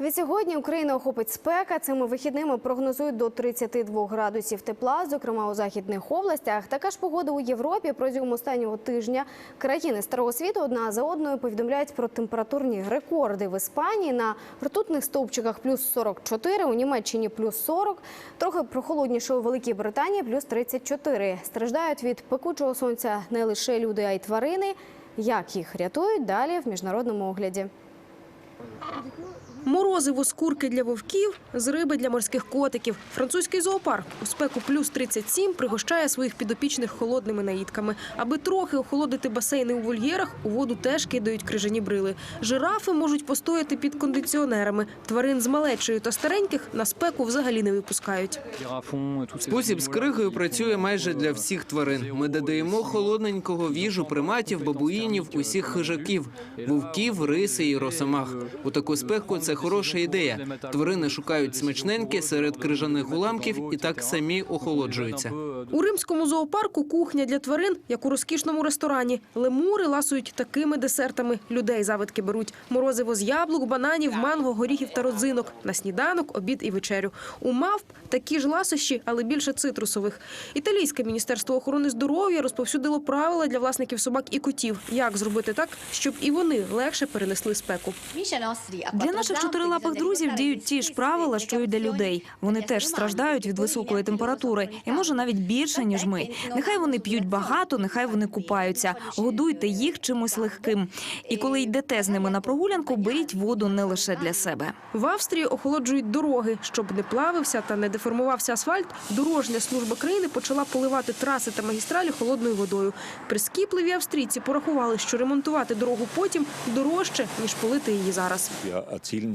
Від сьогодні Україна охопить спека. Цими вихідними прогнозують до 32 градусів тепла, зокрема у західних областях. Така ж погода у Європі протягом останнього тижня. Країни старого світу одна за одною повідомляють про температурні рекорди в Іспанії на ртутних стовпчиках плюс 44, у Німеччині плюс 40, трохи прохолодніше у Великій Британії плюс 34. Страждають від пекучого сонця не лише люди, а й тварини. Як їх рятують далі в міжнародному огляді. Морозиво з курки для вовків, з риби для морських котиків. Французький зоопарк у спеку плюс 37 пригощає своїх підопічних холодними наїдками. Аби трохи охолодити басейни у вольєрах, у воду теж кидають крижані брили. Жирафи можуть постояти під кондиціонерами. Тварин з малечою та стареньких на спеку взагалі не випускають. Спосіб з кригою працює майже для всіх тварин. Ми додаємо холодненького в їжу приматів, бабуїнів, усіх хижаків, вовків, риси і росомах. У таку спеку це хороша ідея. Тварини шукають смачненьке серед крижаних уламків і так самі охолоджуються. У римському зоопарку кухня для тварин, як у розкішному ресторані. Лемури ласують такими десертами. Людей завидки беруть морозиво з яблук, бананів, манго, горіхів та родзинок на сніданок, обід і вечерю. У мавп такі ж ласощі, але більше цитрусових. Італійське міністерство охорони здоров'я розповсюдило правила для власників собак і котів, як зробити так, щоб і вони легше перенесли спеку. Для наших чотирилапих друзів діють ті ж правила, що й для людей. Вони теж страждають від високої температури, і може навіть більше ніж ми. Нехай вони п'ють багато, нехай вони купаються. Годуйте їх чимось легким. І коли йдете з ними на прогулянку, беріть воду не лише для себе. В Австрії охолоджують дороги, щоб не плавився та не деформувався асфальт. Дорожня служба країни почала поливати траси та магістралі холодною водою. Прискіпливі австрійці порахували, що ремонтувати дорогу потім дорожче ніж полити її зараз.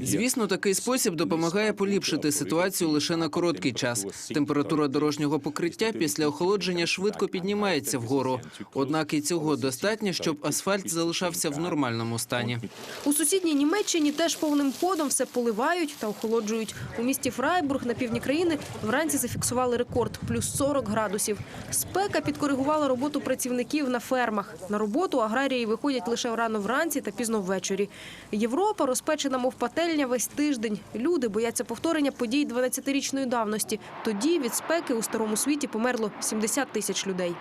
Звісно, такий спосіб допомагає поліпшити ситуацію лише на короткий час. Температура дорожнього покриття після охолодження швидко піднімається вгору. Однак і цього достатньо, щоб асфальт залишався в нормальному стані. У сусідній Німеччині теж повним ходом все поливають та охолоджують. У місті Фрайбург на півдні країни вранці зафіксували рекорд плюс 40 градусів. Спека підкоригувала роботу працівників на фермах. На роботу аграрії виходять лише рано вранці та пізно ввечері. Європа розпечена, мов пательня, весь тиждень. Люди бояться повторення подій 12-річної давності. Тоді від спеки у старому світі померло 70 тисяч людей.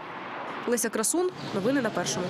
Леся Красун, новини на першому.